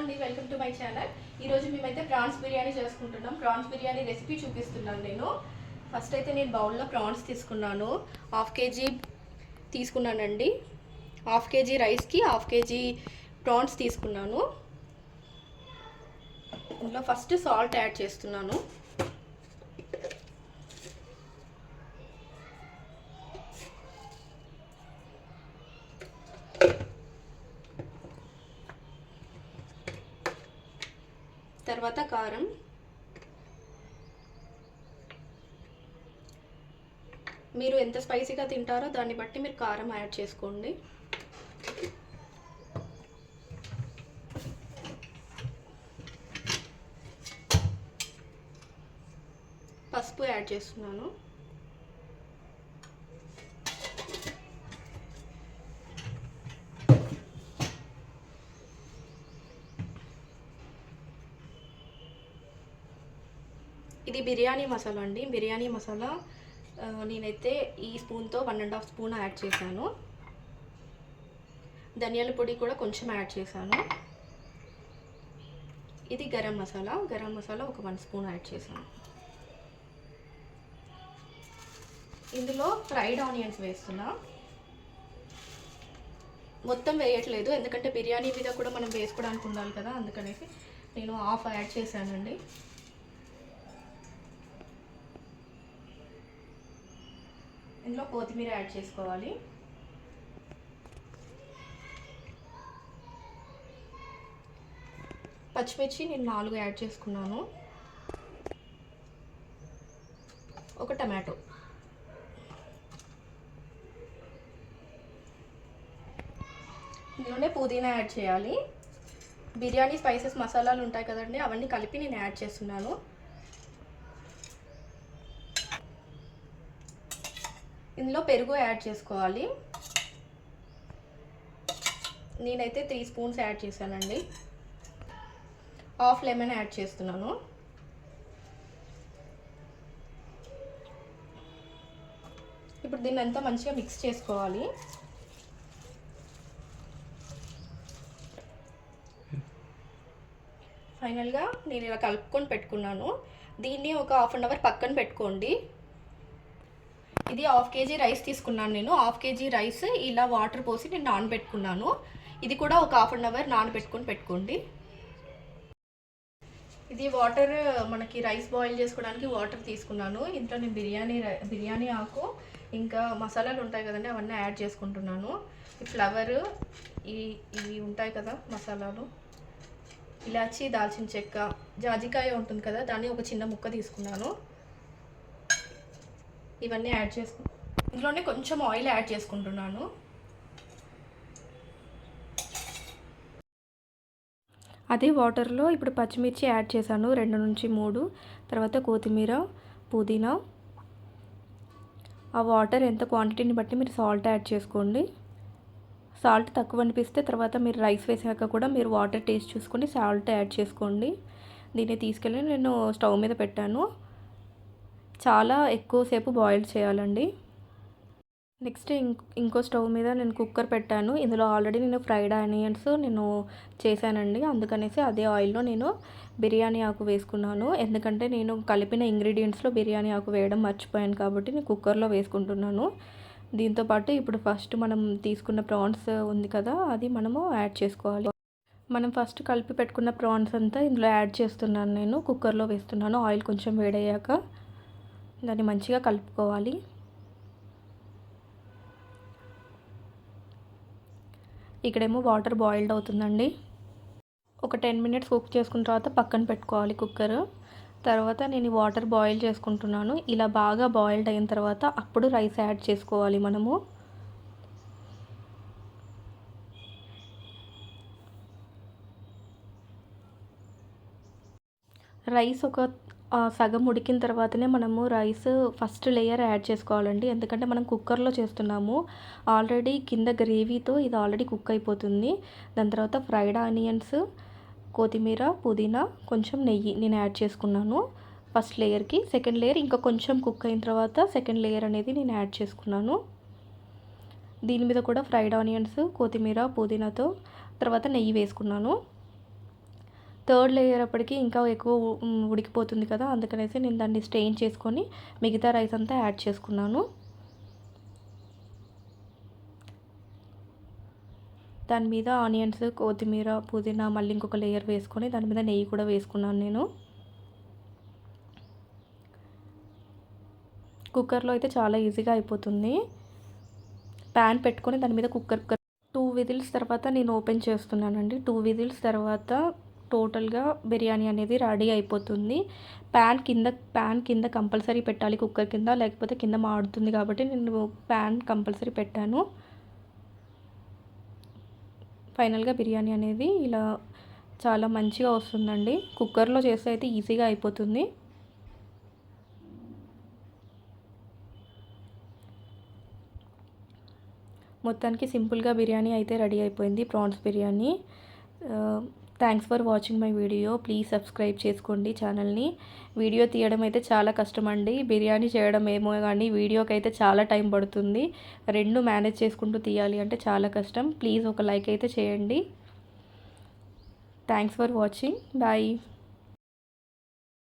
అండి welcome to my channel. ఈరోజు మేమైతే ప్రాన్స్ బిర్యానీ చేసుకుంటున్నాం. ప్రాన్స్ బిర్యానీ రెసిపీ చూపిస్తున్నాను నేను. ఫస్ట్ అయితే నేను బౌల్లో ప్రాన్స్ తీసుకున్నాను. హాఫ్ కేజీ తీసుకున్నానండి. హాఫ్ కేజీ రైస్కి హాఫ్ కేజీ ప్రాన్స్ తీసుకున్నాను. ఇందులో ఫస్ట్ సాల్ట్ యాడ్ చేస్తున్నాను. తర్వాత కారం. మీరు ఎంత స్పైసీగా తింటారో దాన్ని బట్టి మీరు కారం యాడ్ చేసుకోండి. పసుపు యాడ్ చేస్తున్నాను. ఇది బిర్యానీ మసాలా అండి. బిర్యానీ మసాలా నేనైతే ఈ స్పూన్తో one and half spoon add చేశాను. ధనియాల పొడి కూడా కొంచెం యాడ్ చేశాను. ఇది గరం మసాలా. గరం మసాలా ఒక వన్ స్పూన్ యాడ్ చేశాను. ఇందులో ఫ్రైడ్ ఆనియన్స్ వేస్తున్నా. మొత్తం వేయట్లేదు ఎందుకంటే బిర్యానీ మీద కూడా మనం వేసుకోవడానికి ఉండాలి కదా అందుకనేసి నేను హాఫ్ యాడ్ చేశానండి. ఇందులో కొత్తిమీర యాడ్ చేసుకోవాలి. పచ్చిమిర్చి నేను నాలుగు యాడ్ చేసుకున్నాను. ఒక టమాటో. ఇందులోనే పుదీనా యాడ్ చేయాలి. బిర్యానీ స్పైసెస్ మసాలాలు ఉంటాయి కదండి అవన్నీ కలిపి నేను యాడ్ చేస్తున్నాను. ఇందులో పెరుగు యాడ్ చేసుకోవాలి. నేనైతే త్రీ స్పూన్స్ యాడ్ చేశానండి. హాఫ్ లెమన్ యాడ్ చేస్తున్నాను. ఇప్పుడు దీన్ని అంతా మంచిగా మిక్స్ చేసుకోవాలి. ఫైనల్గా నేను ఇలా కలుపుకొని పెట్టుకున్నాను. దీన్ని ఒక హాఫ్ అన్ అవర్ పక్కన పెట్టుకోండి. ఇది హాఫ్ కేజీ రైస్ తీసుకున్నాను నేను. హాఫ్ కేజీ రైస్ ఇలా వాటర్ పోసి నేను నానబెట్టుకున్నాను. ఇది కూడా ఒక హాఫ్ అన్ అవర్ నానబెట్టుకొని పెట్టుకోండి. ఇది వాటర్ మనకి రైస్ బాయిల్ చేసుకోవడానికి వాటర్ తీసుకున్నాను. ఇంట్లో నేను బిర్యానీ బిర్యానీ ఆకు ఇంకా మసాలాలు ఉంటాయి కదండి అవన్నీ యాడ్ చేసుకుంటున్నాను. ఈ ఫ్లవర్ ఈ ఇవి ఉంటాయి కదా మసాలాలు. ఇలాచి దాల్చిన చెక్క జాజికాయ ఉంటుంది కదా దాన్ని ఒక చిన్న ముక్క తీసుకున్నాను. ఇవన్నీ యాడ్ చేసుకు ఇందులోనే కొంచెం ఆయిల్ యాడ్ చేసుకుంటున్నాను. అదే వాటర్లో ఇప్పుడు పచ్చిమిర్చి యాడ్ చేశాను రెండు నుంచి మూడు తర్వాత కొత్తిమీర పుదీనా. ఆ వాటర్ ఎంత క్వాంటిటీని బట్టి మీరు సాల్ట్ యాడ్ చేసుకోండి. సాల్ట్ తక్కువ అనిపిస్తే తర్వాత మీరు రైస్ వేసాక కూడా మీరు వాటర్ టేస్ట్ చూసుకొని సాల్ట్ యాడ్ చేసుకోండి. దీన్ని తీసుకెళ్ళి నేను స్టవ్ మీద పెట్టాను. చాలా ఎక్కువసేపు బాయిల్ చేయాలండి. నెక్స్ట్ ఇంకో స్టవ్ మీద నేను కుక్కర్ పెట్టాను. ఇందులో ఆల్రెడీ నేను ఫ్రైడ్ ఆనియన్స్ నేను చేశానండి. అందుకనేసి అదే ఆయిల్లో నేను బిర్యానీ ఆకు వేసుకున్నాను. ఎందుకంటే నేను కలిపిన ఇంగ్రీడియంట్స్లో బిర్యానీ ఆకు వేయడం మర్చిపోయాను కాబట్టి నేను కుక్కర్లో వేసుకుంటున్నాను. దీంతోపాటు ఇప్పుడు ఫస్ట్ మనం తీసుకున్న ప్రాన్స్ ఉంది కదా అది మనము యాడ్ చేసుకోవాలి. మనం ఫస్ట్ కలిపి పెట్టుకున్న ప్రాన్స్ అంతా ఇందులో యాడ్ చేస్తున్నాను నేను. కుక్కర్లో వేస్తున్నాను. ఆయిల్ కొంచెం వేడయ్యాక దాన్ని మంచిగా కలుపుకోవాలి. ఇక్కడేమో వాటర్ బాయిల్డ్ అవుతుందండి. ఒక టెన్ మినిట్స్ కుక్ చేసుకున్న తర్వాత పక్కన పెట్టుకోవాలి కుక్కర్. తర్వాత నేను వాటర్ బాయిల్ చేసుకుంటున్నాను. ఇలా బాగా బాయిల్డ్ అయిన తర్వాత అప్పుడు రైస్ యాడ్ చేసుకోవాలి మనము. రైస్ ఒక సగం ఉడికిన తర్వాతనే మనము రైస్ ఫస్ట్ లేయర్ యాడ్ చేసుకోవాలండి. ఎందుకంటే మనం కుక్కర్లో చేస్తున్నాము. ఆల్రెడీ కింద గ్రేవీతో ఇది ఆల్రెడీ కుక్ అయిపోతుంది. దాని తర్వాత ఫ్రైడ్ ఆనియన్స్ కొత్తిమీర పుదీనా కొంచెం నెయ్యి నేను యాడ్ చేసుకున్నాను. ఫస్ట్ లేయర్కి. సెకండ్ లేయర్ ఇంకా కొంచెం కుక్ అయిన తర్వాత సెకండ్ లేయర్ అనేది నేను యాడ్ చేసుకున్నాను. దీని మీద కూడా ఫ్రైడ్ ఆనియన్స్ కొత్తిమీర పుదీనాతో తర్వాత నెయ్యి వేసుకున్నాను. థర్డ్ లేయర్ అప్పటికి ఇంకా ఎక్కువ ఉడికిపోతుంది కదా అందుకనేసి నేను దాన్ని స్ట్రెయిన్ చేసుకొని మిగతా రైస్ అంతా యాడ్ చేసుకున్నాను. దాని మీద ఆనియన్స్ కొత్తిమీర పుదీనా మళ్ళీ ఇంకొక లేయర్ వేసుకొని దాని మీద నెయ్యి కూడా వేసుకున్నాను నేను. కుక్కర్లో అయితే చాలా ఈజీగా అయిపోతుంది. ప్యాన్ పెట్టుకొని దాని మీద కుక్కర్. టూ విజిల్స్ తర్వాత నేను ఓపెన్ చేస్తున్నానండి. టూ విజిల్స్ తర్వాత టోటల్గా బిర్యానీ అనేది రెడీ అయిపోతుంది. ప్యాన్ కింద ప్యాన్ కింద కంపల్సరీ పెట్టాలి కుక్కర్ కింద లేకపోతే కింద మాడుతుంది కాబట్టి నేను ప్యాన్ కంపల్సరీ పెట్టాను. ఫైనల్గా బిర్యానీ అనేది ఇలా చాలా మంచిగా వస్తుందండి. కుక్కర్లో చేస్తే అయితే ఈజీగా అయిపోతుంది. మొత్తానికి సింపుల్గా బిర్యానీ అయితే రెడీ అయిపోయింది prawns biryani. Thanks for watching my video please subscribe చేసుకోండి ఛానల్ని వీడియో తీయడం అయితే చాలా కష్టం అండి బిర్యానీ చేయడం ఏమో కానీ వీడియోకి అయితే చాలా టైం పడుతుంది. రెండు మేనేజ్ చేసుకుంటూ తీయాలి అంటే చాలా కష్టం. ప్లీజ్ ఒక లైక్ అయితే చేయండి. Thanks for watching bye